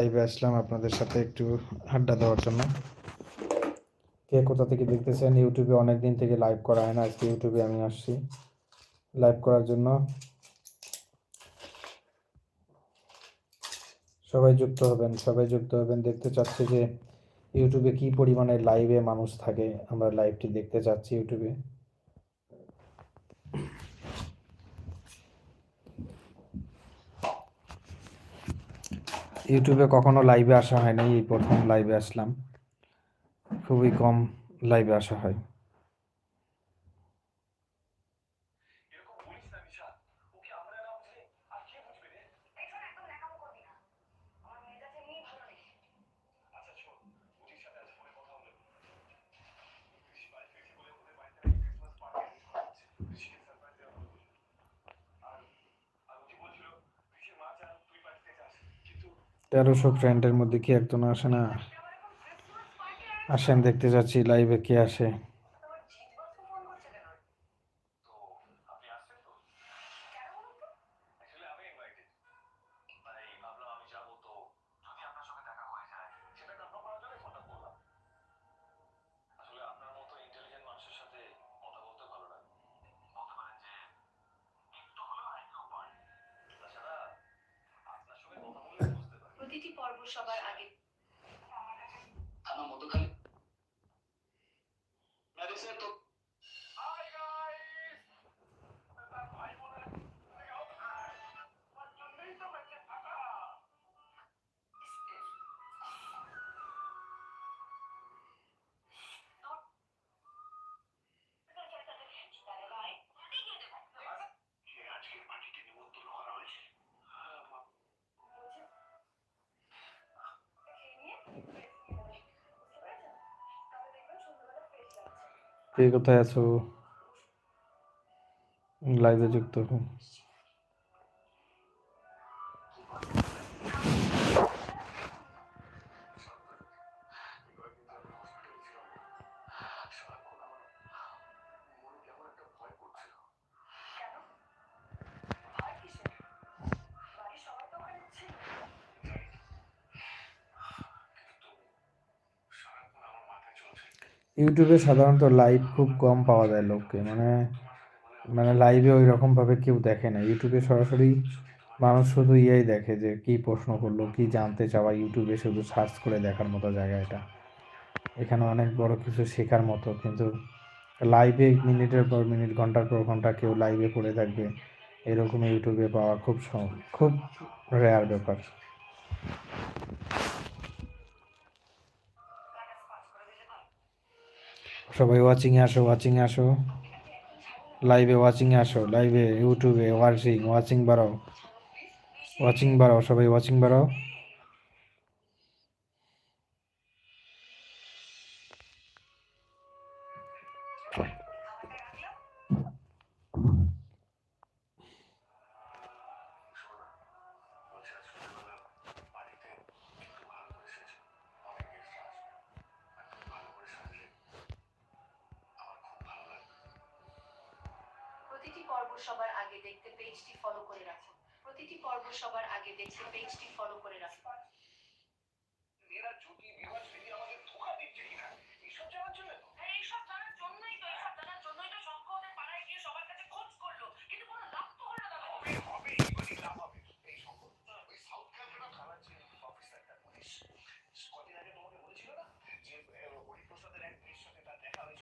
লাইভে আসলাম আপনাদের সাথে একটু আড্ডা দেওয়ার জন্য। কে কোথা থেকে দেখতেছেন? ইউটিউবে অনেক দিন থেকে লাইভ করা হয় না। আজকে ইউটিউবে আমি আসছি। লাইভ করার জন্য সবাই যুক্ত হবেন, সবাই যুক্ত হবেন। দেখতে চাচ্ছি যে ইউটিউবে কি পরিমাণে লাইভে মানুষ থাকে। আমরা লাইভটি দেখতে চাচ্ছি ইউটিউবে ইউটিউবে কখনো লাইভে আসা হয় নাই, এই প্রথম লাইভে আসলাম। খুবই কম লাইভে আসা হয়। তেরোশো ফ্রেন্ডের মধ্যে কি একজন আসে না? আসেন দেখতে যাচ্ছি লাইভে কে আসে? প্রতিটি পর্ব সবার আগে। আমার মতো খালি কে কোথায় আছো লাইভে যুক্ত হও। ইউটিউবে সাধারণত লাইভ খুব কম পাওয়া যায় লোককে। মানে মানে লাইভে ওই রকমভাবে কেউ দেখে না। ইউটিউবে সরাসরি মানুষ শুধু ইয়েই দেখে যে কি প্রশ্ন করল, কি জানতে চাওয়া। ইউটিউবে শুধু সার্চ করে দেখার মতো জায়গা এটা। এখানে অনেক বড় কিছু শেখার মতো, কিন্তু লাইভে মিনিটের পর মিনিট, ঘণ্টার পর ঘণ্টা কেউ লাইভে পড়ে থাকবে এরকম ইউটিউবে পাওয়া খুব খুব রেয়ার ব্যাপার। সবাই ওয়াচিংয়ে আসো ওয়াচিংয়ে আসো। লাইভে ওয়াচিংয়ে আসো লাইভে ইউটিউবে ওয়াচিং ওয়াচিং বাড়াও। ওয়াচিং বাড়াও, সবাই ওয়াচিং বাড়াও। সবার আগে দেখতে পেজটি ফলো করে রাখুন। প্রতিটি পর্ব সবার আগে দেখতে পেজটি ফলো করে রাখুন। মেরা